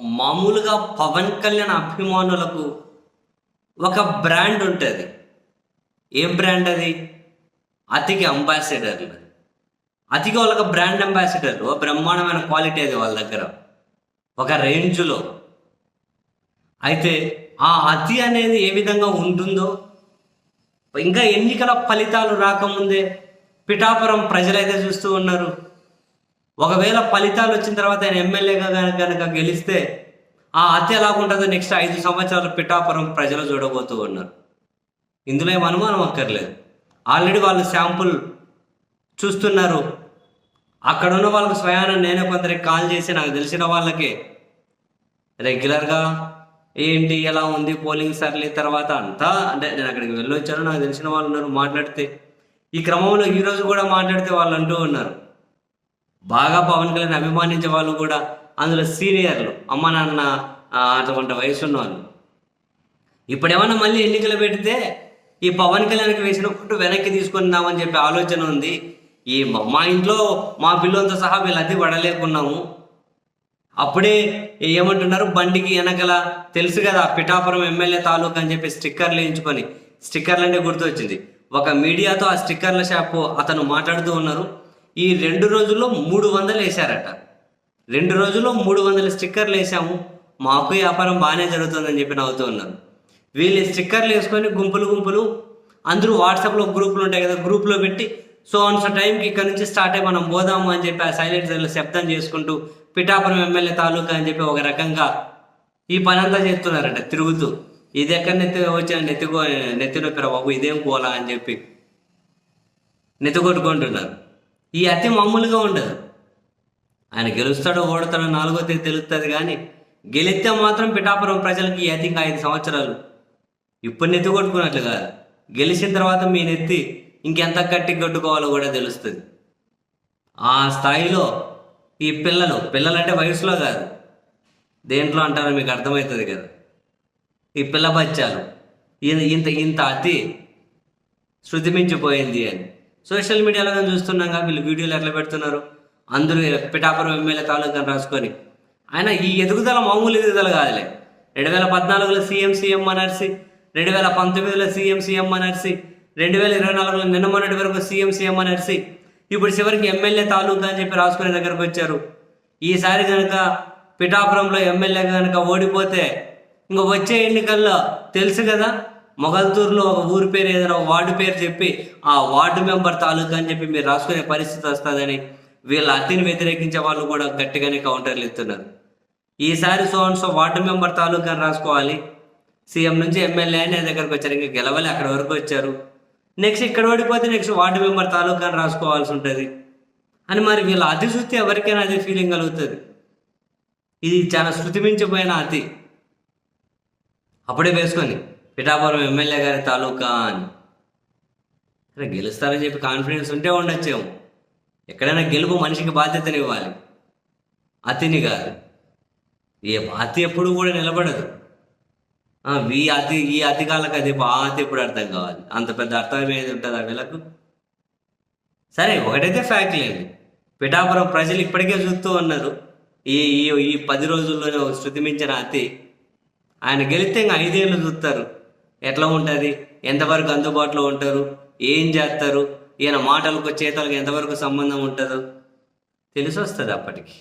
మామూలుగా పవన్ కళ్యాణ్ అభిమానులకు ఒక బ్రాండ్ ఉంటుంది. ఏం బ్రాండ్ అది? అతికి అంబాసిడర్లు. అతికి వాళ్ళకి బ్రాండ్ అంబాసిడర్లు. ఓ బ్రహ్మాండమైన క్వాలిటీ అది వాళ్ళ దగ్గర. ఒక రేంజ్లో. అయితే ఆ అతి అనేది ఏ విధంగా ఉంటుందో ఇంకా ఎన్నికల ఫలితాలు రాకముందే పిఠాపురం ప్రజలైతే చూస్తూ ఉన్నారు. ఒకవేళ ఫలితాలు వచ్చిన తర్వాత ఆయన ఎమ్మెల్యేగా కనుక గెలిస్తే ఆ హత్య ఎలాగుంటుందో నెక్స్ట్ ఐదు సంవత్సరాలు పిఠాపురం ప్రజలు చూడబోతూ ఉన్నారు. ఇందులో ఏం అనుమానం అక్కర్లేదు. ఆల్రెడీ వాళ్ళు శాంపుల్ చూస్తున్నారు. అక్కడ ఉన్న వాళ్ళకి స్వయాన నేనే కొందరికి కాల్ చేసి నాకు తెలిసిన వాళ్ళకి రెగ్యులర్గా ఏంటి ఎలా ఉంది పోలింగ్ సర్లే తర్వాత అంతా? అంటే నేను అక్కడికి వెళ్ళొచ్చాను నాకు తెలిసిన వాళ్ళు ఉన్నారు మాట్లాడితే. ఈ క్రమంలో ఈరోజు కూడా మాట్లాడితే వాళ్ళు అంటూ ఉన్నారు. బాగా పవన్ కళ్యాణ్ అభిమానించే వాళ్ళు కూడా అందులో సీనియర్లు. అమ్మ నాన్న అటువంటి వయసు ఉన్న వాళ్ళు ఇప్పుడు ఏమన్నా మళ్ళీ ఎన్నికలు పెడితే ఈ పవన్ కళ్యాణ్కి వేసిన వెనక్కి తీసుకుందామని చెప్పి ఆలోచన ఉంది. ఈ మా- ఇంట్లో మా పిల్లలతో సహా వీళ్ళది పడలేకున్నాము అప్పుడే ఏమంటున్నారు బండికి వెనకల తెలుసు కదా పిఠాపురం ఎమ్మెల్యే తాలూకా అని చెప్పి స్టిక్కర్లు వేయించుకొని స్టిక్కర్లు అంటే గుర్తొచ్చింది. ఒక మీడియాతో ఆ స్టిక్కర్ల షాపు అతను మాట్లాడుతూ ఉన్నారు. ఈ రెండు రోజుల్లో మూడు వందలు వేశారట. రెండు రోజుల్లో మూడు వందల స్టిక్కర్లు వేసాము మాకు వ్యాపారం బాగానే జరుగుతుందని చెప్పి నవ్వుతూ ఉన్నారు. వీళ్ళు స్టిక్కర్లు వేసుకొని గుంపులు గుంపులు అందరూ వాట్సాప్లో గ్రూపులు ఉంటాయి కదా గ్రూప్లో పెట్టి సో అన్స్ టైంకి ఇక్కడ నుంచి స్టార్ట్ అయ్యి మనం పోదాము అని చెప్పి ఆ సైలెంట్ శబ్దం చేసుకుంటూ పిఠాపురం ఎమ్మెల్యే తాలూకా అని చెప్పి ఒక రకంగా ఈ పని అంతా చేస్తున్నారట తిరుగుతూ. ఇది ఎక్కడ నెత్తి వచ్చా? నెత్తికో నెత్తి నొప్పిరా బాబు? ఇదేం పోలా అని చెప్పి నెత్తి కొట్టుకుంటున్నారు. ఈ అతి మామూలుగా ఉండదు. ఆయన గెలుస్తాడో ఓడతాడో నాలుగో తేదీ తెలుస్తుంది కానీ గెలిస్తే మాత్రం పిఠాపురం ప్రజలకి ఈ అతికి ఐదు సంవత్సరాలు ఇప్పుడు నెత్తి కొట్టుకున్నట్లు కాదు. గెలిచిన తర్వాత మీ నెత్తి ఇంకెంత కట్టి కొట్టుకోవాలో కూడా తెలుస్తుంది. ఆ స్థాయిలో ఈ పిల్లలు పిల్లలంటే వయసులో కాదు. దేంట్లో అంటారో మీకు అర్థమవుతుంది కదా. ఈ పిల్ల బచ్చాలు ఇంత ఇంత ఇంత అతి శృతి మించిపోయింది అని. సోషల్ మీడియాలో కానీ చూస్తున్నాం వీళ్ళు వీడియోలు ఎట్లా పెడుతున్నారు? అందరూ పిఠాపురం ఎమ్మెల్యే తాలూకాని రాసుకొని. ఆయన ఈ ఎదుగుదల మామూలు ఎదుగుదల కాదులే. రెండు వేల పద్నాలుగులో సీఎం సీఎం అనర్సి రెండు వేల పంతొమ్మిదిలో సీఎం సీఎం అనర్సి రెండు వేల ఇరవై నాలుగులో నిన్న మొన్నటి వరకు సీఎం సీఎం అనర్సి ఇప్పుడు చివరికి ఎమ్మెల్యే తాలూకా అని చెప్పి రాసుకునే దగ్గరకు వచ్చారు. ఈసారి కనుక పిఠాపురంలో ఎమ్మెల్యే కనుక ఓడిపోతే ఇంకా వచ్చే ఎన్నికల్లో తెలుసు కదా మొగల్తూరులో ఒక ఊరి పేరు ఏదైనా ఒక వార్డు పేరు చెప్పి ఆ వార్డు మెంబర్ తాలూకా అని చెప్పి మీరు రాసుకునే పరిస్థితి వస్తుందని వీళ్ళ అతిని వ్యతిరేకించే వాళ్ళు కూడా గట్టిగానే కౌంటర్లు ఇస్తున్నారు. ఈసారి so and so ward member taluka అని రాసుకోవాలి. సీఎం నుంచి ఎమ్మెల్యే అని దగ్గరకు వచ్చారు ఇంకా గెలవాలి అక్కడ వరకు వచ్చారు. నెక్స్ట్ ఇక్కడ ఓడిపోతే నెక్స్ట్ వార్డు మెంబర్ తాలూకా అని రాసుకోవాల్సి ఉంటుంది. అని మరి వీళ్ళ అతి చూస్తే ఎవరికైనా అదే ఫీలింగ్ కలుగుతుంది. ఇది చాలా శృతి మించిపోయిన అతి. అప్పుడే వేసుకొని పిఠాపురం ఎమ్మెల్యే గారి తాలూకా అని. అరే గెలుస్తారని చెప్పి కాన్ఫిడెన్స్ ఉంటే ఉండొచ్చేమో. ఎక్కడైనా గెలుపు మనిషికి బాధ్యతనివ్వాలి. అతిని కాదు ఏ అతి ఎప్పుడు కూడా నిలబడదు. ఈ అతి ఈ అతికాలకు అది ఆ అతి ఎప్పుడు అర్థం కావాలి? అంత పెద్ద అర్థం ఏది ఉంటుంది ఆ వీళ్ళకు? సరే ఒకటైతే ఫ్యాక్ట్ లేదు పిఠాపురం ప్రజలు ఇప్పటికే చూస్తూ ఉన్నారు. ఈ ఈ ఈ పది రోజుల్లోనే ఒక శృతి మించిన అతి. ఆయన గెలిస్తే ఇంకా ఐదేళ్ళు చూస్తారు. ఎట్లా ఉంటుంది? ఎంతవరకు అందుబాటులో ఉంటారు? ఏం చేస్తారు? ఈయన మాటలకు చేతలకు ఎంతవరకు సంబంధం ఉంటుందో తెలిసి వస్తుంది అప్పటికి.